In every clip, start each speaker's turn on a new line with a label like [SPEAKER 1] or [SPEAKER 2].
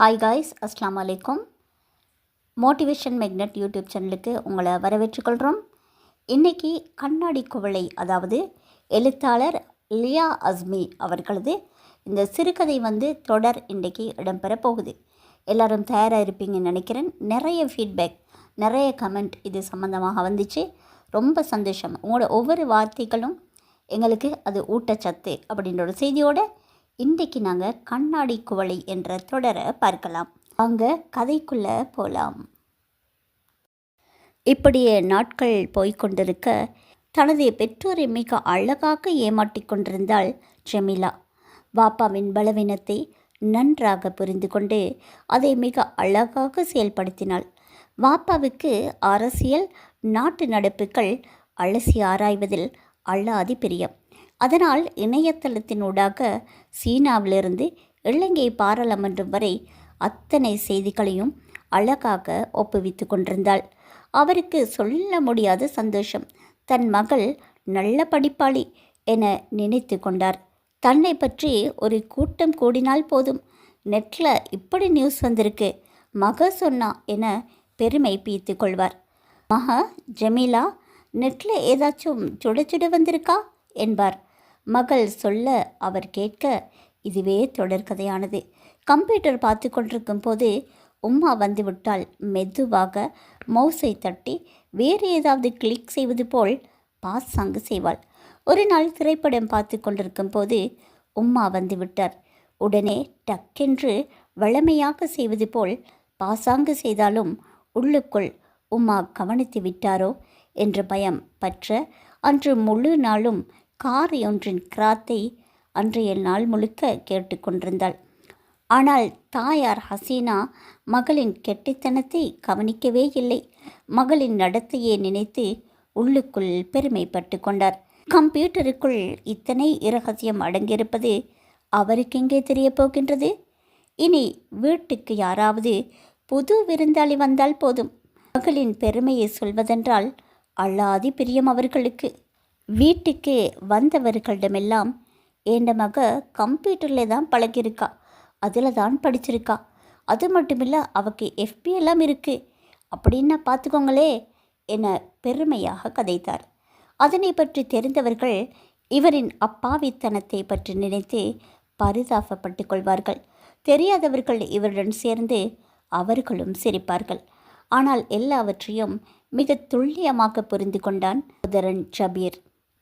[SPEAKER 1] Hi guys அஸ்லாம் வலைக்கும் motivation magnet YouTube சேனலுக்கு உங்களை வரவேற்றுக்கொள்கிறோம். இன்றைக்கி கண்ணாடி குவளை அதாவது எழுத்தாளர் லியா அஸ்மி அவர்களது இந்த சிறுகதை வந்து தொடர் இன்றைக்கி இடம்பெற போகுது. எல்லோரும் தயாராக இருப்பீங்கன்னு நினைக்கிறேன். நிறைய ஃபீட்பேக் நிறைய கமெண்ட் இது சம்மந்தமாக வந்துச்சு. ரொம்ப சந்தோஷம். உங்களோட ஒவ்வொரு வார்த்தைகளும் எங்களுக்கு அது ஊட்டச்சத்து அப்படின்ற ஒரு செய்தியோடு இன்றைக்கு நாங்கள் கண்ணாடி குவளை என்ற தொடரை பார்க்கலாம். அங்கே கதைக்குள்ளே போகலாம் இப்படியே நாட்கள் போய்கொண்டிருக்க தனது பெற்றோரை மிக அழகாக ஏமாட்டி கொண்டிருந்தாள் ஜெமிலா. பாப்பாவின் பலவீனத்தை நன்றாக புரிந்து கொண்டு அதை மிக அழகாக செயல்படுத்தினாள். வாப்பாவுக்கு அரசியல் நாட்டு நடப்புகள் அலசி ஆராய்வதில் அல்லாதி பிரியம். அதனால் இணையதளத்தினூடாக சீனாவிலிருந்து இலங்கை பாராளுமன்றம் வரை அத்தனை செய்திகளையும் அழகாக ஒப்புவித்து கொண்டிருந்தாள். அவருக்கு சொல்ல முடியாத சந்தோஷம் தன் மகள் நல்ல படிப்பாளி என நினைத்து கொண்டார். தன்னை பற்றி ஒரு கூட்டம் கூடினால் போதும். நெட்டில் இப்படி நியூஸ் வந்திருக்கு. மக சொன்னா என பெருமை பீத்து கொள்வார். மக ஜமீலா நெட்டில் ஏதாச்சும் சுட சுட வந்திருக்கா? என்பார். மகள் சொல்ல அவர் கேட்க இதுவே தொடர்கதையானது கம்ப்யூட்டர் பார்த்து கொண்டிருக்கும் போது உம்மா வந்துவிட்டால் மெதுவாக மவுஸை தட்டி வேறு ஏதாவது கிளிக் செய்வது போல் பாஸ் அங்கு செய்வாள். ஒரு நாள் திரைப்படம் பார்த்து கொண்டிருக்கும் போது உம்மா வந்து விட்டார் உடனே டக்கென்று வளமையாக செய்வது போல் பாசாங்கு செய்தாலும் உள்ளுக்குள் உம்மா கவனித்து விட்டாரோ என்ற பயம் பற்ற அன்று முழு நாளும் கார் ஒன்றின் கிராத்தை அன்றைய நாள் முழுக்க கேட்டுக்கொண்டிருந்தாள் ஆனால் தாயார் ஹசீனா மகளின் கெட்டித்தனத்தை கவனிக்கவே இல்லை. மகளின் நடத்தையை நினைத்து உள்ளுக்குள் பெருமைப்பட்டு கொண்டார். கம்ப்யூட்டருக்குள் இத்தனை இரகசியம் அடங்கியிருப்பது அவருக்கெங்கே தெரிய போகின்றது? இனி வீட்டுக்கு யாராவது புது விருந்தாளி வந்தால் போதும். மகளின் பெருமையை சொல்வதென்றால் அல்லாதி பிரியம் அவர்களுக்கு. வீட்டுக்கு வந்தவர்களிடமெல்லாம் என் மக கம்ப்யூட்டரில் தான் பழகியிருக்கா. அதில் தான் படிச்சிருக்கா. அது மட்டும் இல்லை அவக்கு எஃபி எல்லாம் இருக்குது அப்படின்னா பார்த்துக்கோங்களே என பெருமையாக கதைத்தார். அதனை பற்றி தெரிந்தவர்கள் இவரின் அப்பாவித்தனத்தை பற்றி நினைத்து பரிதாபப்பட்டு கொள்வார்கள். தெரியாதவர்கள் இவருடன் சேர்ந்து அவர்களும் சிரிப்பார்கள். ஆனால் எல்லாவற்றையும் மிக துல்லியமாக புரிந்து கொண்டான் உதரன் ஜபீர்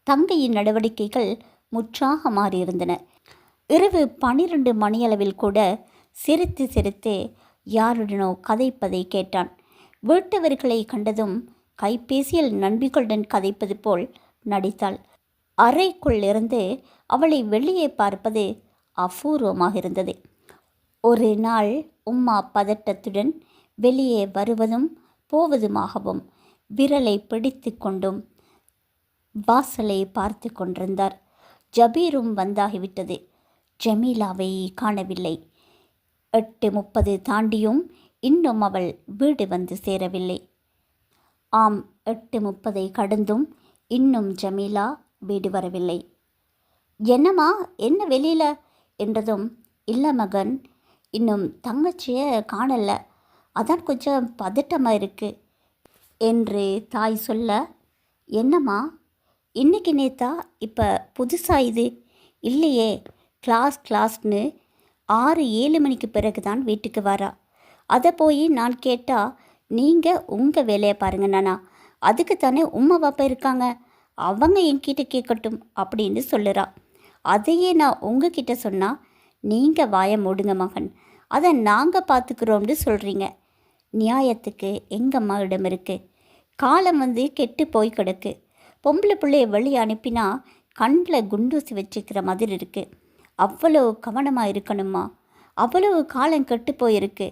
[SPEAKER 1] தங்கையின் நடவடிக்கைகள் முற்றாக மாறியிருந்தன. இரவு பனிரெண்டு மணியளவில் கூட சிரித்து சிரித்து யாருடனோ கதைப்பதை கேட்டான். வீட்டவர்களை கண்டதும் கைபேசியில் நண்பிகளுடன் கதைப்பது போல் நடித்தாள். அறைக்குள்ளிருந்து அவளை வெளியே பார்ப்பது அபூர்வமாக இருந்தது. ஒரு நாள் உம்மா பதட்டத்துடன் வெளியே வருவதும் போவதுமாகவும் விரலை பிடித்து கொண்டும் வாசலை பார்த்து கொண்டிருந்தார். ஜபீரும் வந்தாகிவிட்டது. ஜமீலாவை காணவில்லை. எட்டு முப்பது தாண்டியும் இன்னும் அவள் வீடு வந்து சேரவில்லை. ஆம் எட்டு முப்பதை கடந்தும் இன்னும் ஜமீலா வீடு வரவில்லை. என்னம்மா என்ன வெளியில்? என்றதும் இல்லை மகன் இன்னும் தங்கச்சியை காணல. அதான் கொஞ்சம் பதட்டமாக இருக்குது என்று தாய் சொல்ல என்னம்மா இன்றைக்கி நேத்தா இப்போ புதுசாக இது? இல்லையே. கிளாஸ் கிளாஸ்னு ஆறு ஏழு மணிக்கு பிறகு தான் வீட்டுக்கு வரா. அதை போய் நான் கேட்டால் நீங்கள் உங்கள் வேலையை பாருங்க நானா. அதுக்கு தானே உம்மா பாப்பா இருக்காங்க. அவங்க என்கிட்ட கேட்கட்டும் அப்படின்னு சொல்லுறா. அதையே நான் உங்ககிட்ட சொன்னால் நீங்கள் வாய மூடுங்க மகன். அதை நாங்கள் பார்த்துக்குறோம்னு சொல்கிறீங்க நியாயத்துக்கு எங்கள் இடம் இருக்குது காலம் வந்து கெட்டு போய் கிடக்கு. பொம்பளை பிள்ளைய வழி அனுப்பினா கண்ணில் குண்டூசி வச்சுக்கிற மாதிரி இருக்குது அவ்வளோ கவனமாக இருக்கணுமா? அவ்வளவு காலம் கெட்டு போயிருக்கு.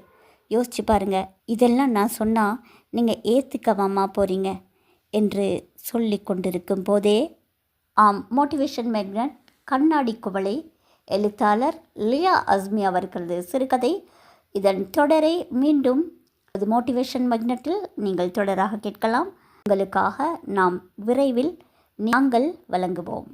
[SPEAKER 1] யோசிச்சு பாருங்க இதெல்லாம் நான் சொன்னால் நீங்கள் ஏற்றுக்கவாமா போகிறீங்க என்று சொல்லி கொண்டிருக்கும் போதே ஆம் மோட்டிவேஷன் மேக்னட் கண்ணாடி குவளை எழுத்தாளர் லியா அஸ்மி அவர்களது சிறுகதை இதன் தொடரை மீண்டும் அது மோட்டிவேஷன் மக்னட்டில் நீங்கள் தொடராக கேட்கலாம். உங்களுக்காக நாம் விரைவில் நாங்கள் வழங்குவோம்.